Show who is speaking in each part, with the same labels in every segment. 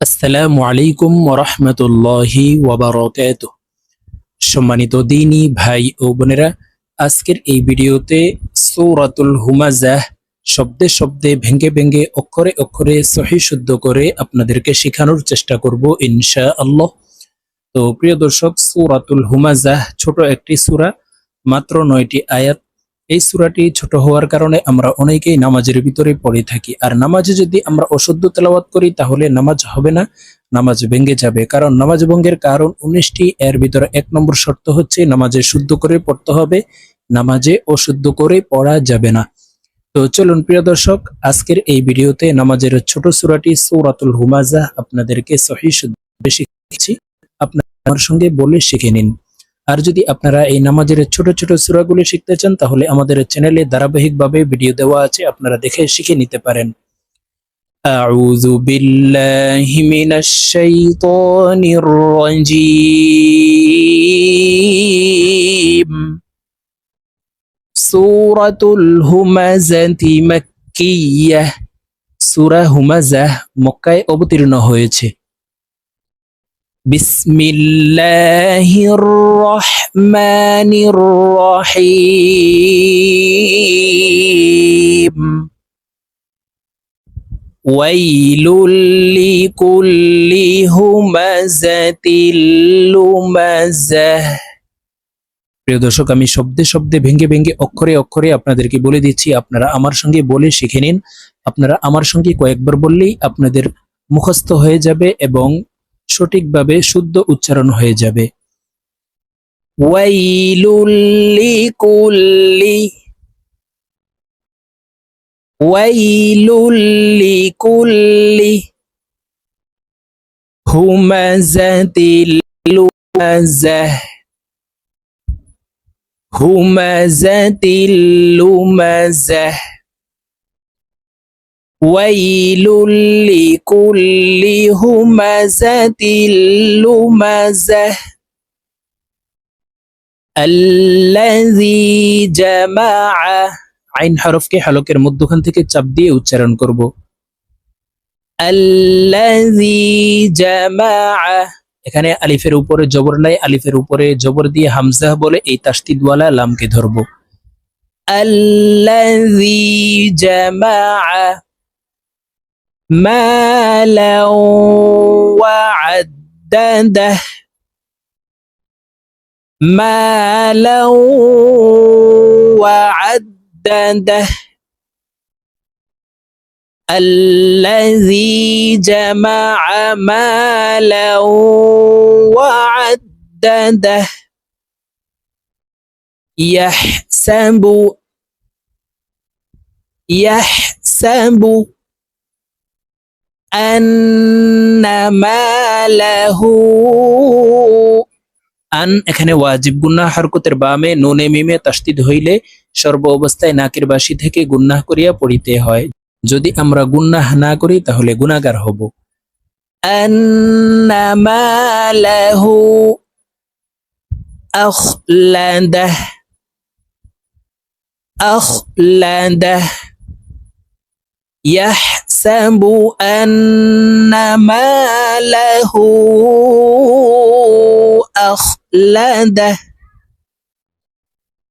Speaker 1: আসসালামু আলাইকুম ওরহমতুল্লাহি ওয়াবারকাত সম্মানিত দিনী ভাই ও বোনেরা, আজকের এই ভিডিওতে সৌরাতুল হুমাজাহ শব্দে শব্দে ভেঙ্গে ভেঙ্গে অক্ষরে অক্ষরে সহি শুদ্ধ করে আপনাদেরকে শেখানোর চেষ্টা করব ইনশা আল্লাহ তো প্রিয় দর্শক, সৌরাতুল হুমাজাহ ছোট একটি সূরা, মাত্র নয়টি আয়াত এই সূরাটি ছোট হওয়ার কারণে আমরা অনেকেই নামাজের ভিতরে পড়ে থাকি। আর নামাজে যদি আমরা অশুদ্ধ তেলাওয়াত করি, তাহলে নামাজ হবে না, নামাজ ভেঙে যাবে। কারণ নামাজ ভঙ্গের কারণ উনিশটি, এর ভিতরে এক নম্বর শর্ত হচ্ছে নামাজে শুদ্ধ করে পড়তে হবে, নামাজে অশুদ্ধ করে পড়া যাবে না। তো চলুন প্রিয় দর্শক, আজকের এই ভিডিওতে নামাজের ছোট সূরাটি সৌরাতুল হুমাজা আপনাদেরকে সহি শুদ্ধ শিখেছি আপনার সঙ্গে বলে শিখে নিন। আর যদি আপনারা এই নামাজের ছোট ছোট সূরাগুলো শিখতে চান তাহলে আমাদের চ্যানেলে ধারাবাহিকভাবে ভিডিও দেওয়া আছে আপনারা দেখে শিখে নিতে পারেন أعوذ بالله من الشيطان الرجيم سورة الهمزة مكية সূরা হুমাজাহ মক্কায় অবতীর্ণ হয়েছে বিসমিল্লাহির রহমানির রহিম ওয়াইলুল লিকুল্লি হুমাযাতিল লুমাযাহ প্রিয় দর্শক, আমি শব্দে শব্দে ভেঙ্গে ভেঙ্গে, অক্ষরে অক্ষরে আপনাদেরকে বলে দিচ্ছি, আপনারা আমার সঙ্গে বলে শিখে নিন। আপনারা আমার সঙ্গে কয়েকবার বললেই আপনাদের মুখস্থ হয়ে যাবে এবং সঠিকভাবে শুদ্ধ উচ্চারণ হয়ে যাবে। ওয়াইলুল লিকুল্লি। ওয়াইলুল লিকুল্লি। হুমাযাতিল লুমাযাহ হুমাযাতিল লুমাযাহ ويل لكل همزة لمزة الذي جمع আইন হরফকে হলকের মধ্যখান থেকে চাপ দিয়ে উচ্চারণ করব الذي جمع এখানে আলিফের উপরে জবর নাই আলিফের উপরে জবর দিয়ে হামজা বলে এই তাসদিদওয়ালা লামকে ধরব الذي جمع مالا وعدده مالا وعدده الذي جمع مالا وعدده يحسب يحسب আন এখানে ওয়াজিব গুন্নাহ হরকতের বামে নুনে মিমে তাসদিদ হইলে সর্ব অবস্থায় নাকের বাসি থেকে গুন্নাহ করিয়া পড়িতে হয় যদি আমরা গুন্নাহ না করি তাহলে গুনাহগার হব أن ماله أخلده أخلده يحسب أن ماله أخلده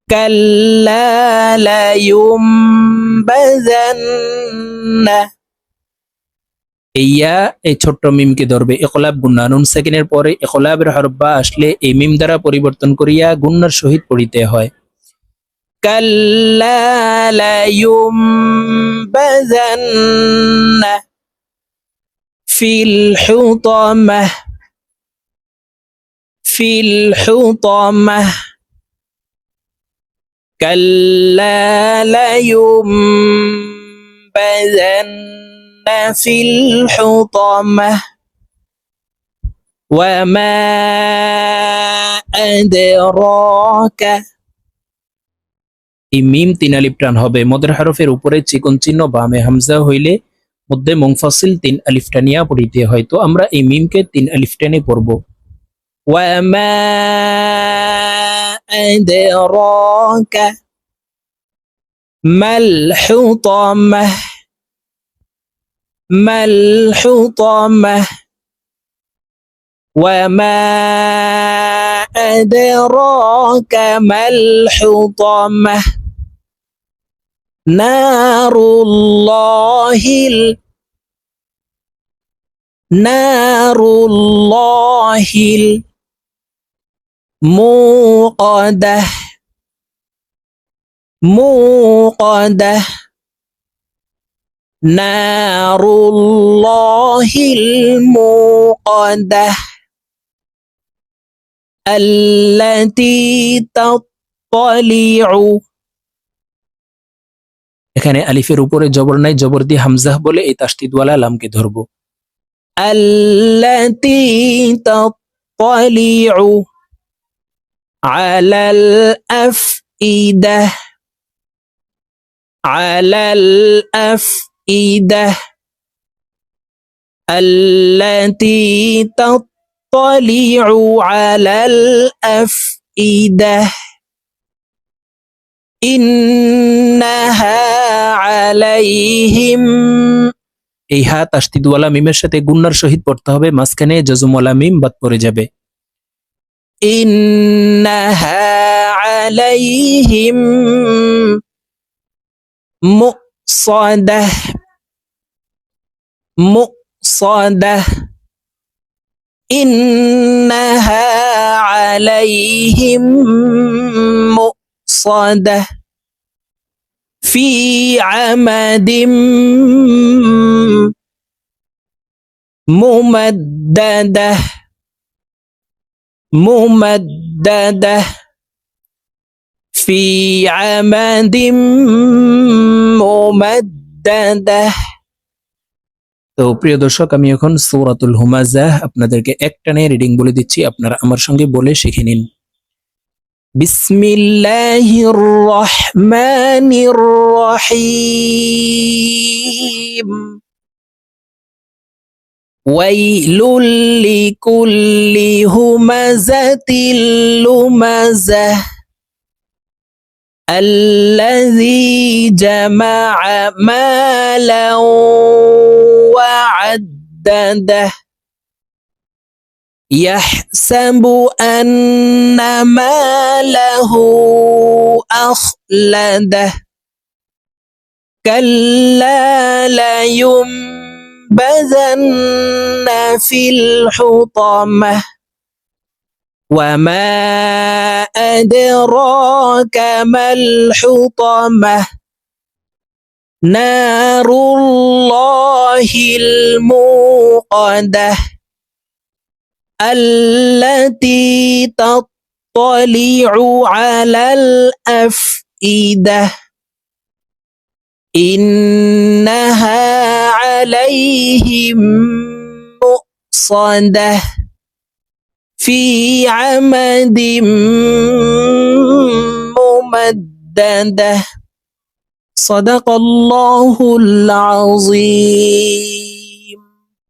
Speaker 1: كلا لينبذن ইয়া এই ছোট্ট মিমকে ধরবে একলাব গুন্না নুন সেকেন্ডের পরে একলাবের হরফ আসলে এই মিম দ্বারা পরিবর্তন করিয়া গুন্নার সহিত পড়িতে হয় كلا لينبذن في الحطمة في الحطمة. كلا لينبذن في الحطمة. وما أدراك এই মিম তিন আলিফ টান হবে মদের হরফের উপরে চিকন চিহ্ন বামে হামজা হইলে মধ্যে মুংফাসিল তিন আলিফ টানিয়া পড়িতে হয় তো আমরা এই মিমকে তিন আলিফ টানে পড়ব وما أدراك ما الحطمة ما الحطمة وما أدراك ما الحطمة نار الله ال- نار الله الموقدة. موقدة. نار الله الموقدة. التي تطلع এখানে আলিফের উপরে জবর নাই জবর দিয়ে হামজাহ বলে এই তাসদিদওয়ালা লামকে ধরবো التي تطلع على الأفئدة على الأفئدة التي تطلع على الأفئدة إنها আলাইহিম। এই হা তাস্তিদওয়ালা মিমের সাথে গুন্নার সহিত পড়তে হবে, মাঝখানে জজুমওয়ালা মিম বাদ পড়ে যাবে। ইন্নাহা আলাইহিম মুসাদাহ ইন্নাহা আলাইহিম মুসাদাহ في عمد ممدده ممدده في عمد ممدده তো প্রিয় দর্শক আমি এখন সূরাতুল হুমাজাহ আপনাদেরকে একটানে রিডিং বলে দিচ্ছি আপনারা আমার সঙ্গে বলে শিখে নিন بسم الله الرحمن الرحيم. ويل لكل همزة لمزة. الذي جمع مالا وعدده. يحسب أن ماله أخلده. كلا لينبذن في الحطمة. وما أدراك ما الحطمة. نار الله الموقدة. التي تطلع على الأفئدة. إنها عليهم مؤصدة. في عمد ممددة. صدق الله العظيم.